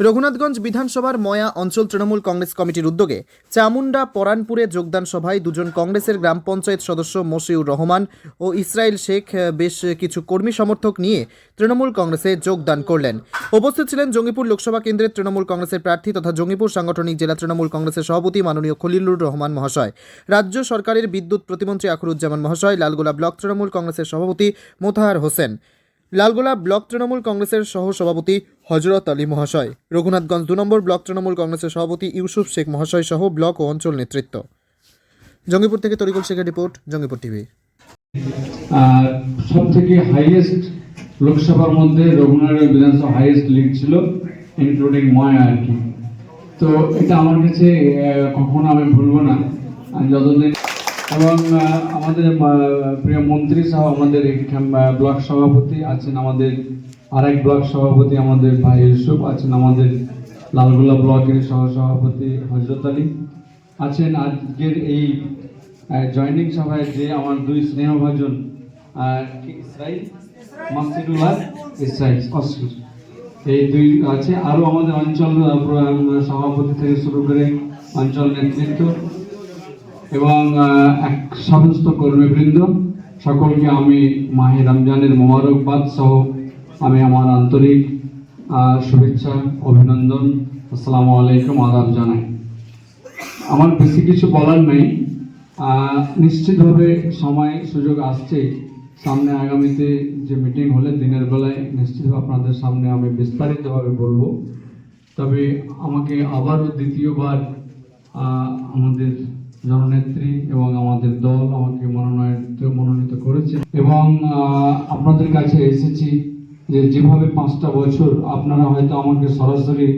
রঘুনাথগঞ্জ বিধানসভার ময়া অঞ্চল তৃণমূল কংগ্রেস কমিটির উদ্যোগে চামুন্ডা পরানপুরে যোগদান সভায় দুজন কংগ্রেসের গ্রাম পঞ্চায়েত সদস্য মশিউর রহমান ও ইসরায়েল শেখ বেশ কিছু কর্মী সমর্থক নিয়ে তৃণমূল কংগ্রেসে যোগদান করলেন। উপস্থিত ছিলেন জঙ্গিপুর লোকসভা কেন্দ্রের তৃণমূল কংগ্রেসের প্রার্থী তথা জঙ্গিপুর সাংগঠনিক জেলা তৃণমূল কংগ্রেসের সভাপতি মাননীয় খলিলুর রহমান মহাশয়। রাজ্য সরকারের বিদ্যুৎ প্রতিমন্ত্রী আখরুজ্জামান মহাশয়, লালগোলা ব্লক তৃণমূল কংগ্রেসের সভাপতি মোতাহার হোসেন। লালগোলা ব্লক তৃণমূল কংগ্রেসের সহ সভাপতি হজরত আলী মহাশয়, রঘুনাথগঞ্জ দু নম্বর ব্লক তৃণমূল কংগ্রেসের সভাপতি ইউসুফ শেখ মহাশয় সহ ব্লক ও অঞ্চল নেতৃত্ব। জঙ্গিপুর থেকে তরিকুল শেখের রিপোর্ট, জঙ্গিপুর টিভি। সব থেকে হাইয়েস্ট লোকসভার মধ্যে রঘুনাথ বিধানসভা হাইয়েস্ট লিড ছিল ইনক্লুডিং ময়া আর কি। তো এটা আমার কাছে কখনো আমি ভুলবো না। যতদিন এবং আমাদের প্রিয় মন্ত্রী সহ আমাদের ব্লক সভাপতি আছেন আমাদের আরেক ব্লক সভাপতি আমাদের ভাই ইউসুফ, আছেন আমাদের লালগোলা ব্লকের সহ সভাপতি হজরত আলী। আছেন আজকের এই জয়নিং সভায় যে আমার দুই স্নেহভাজন এই দুই আছে। আরও আমাদের অঞ্চল সভাপতি থেকে শুরু করে অঞ্চল নেতৃত্ব। এবং এক সমস্ত কর্মীবৃন্দ, সকলকে আমি মাহে রমজানের মোবারকবাদ সহ আমি আমার আন্তরিক শুভেচ্ছা, অভিনন্দন, আসসালামু আলাইকুম আদাব জানাই। আমার বেশি কিছু বলার নেই। নিশ্চিতভাবে সময়, সুযোগ আসছে। সামনে আগামীতে যে মিটিং হলে দিনের বেলায় নিশ্চিতভাবে আপনাদের সামনে আমি বিস্তারিতভাবে বলব। তবে আমাকে আবারও দ্বিতীয়বার আমাদের জননেত্রী এবং আমাদের দল আমাকে মনোনয়ন মনোনীত করেছে। এবং আপনাদের কাছে এসেছি যে যেভাবে পাঁচটা বছর আপনারা হয়তো আমাকে সরাসরি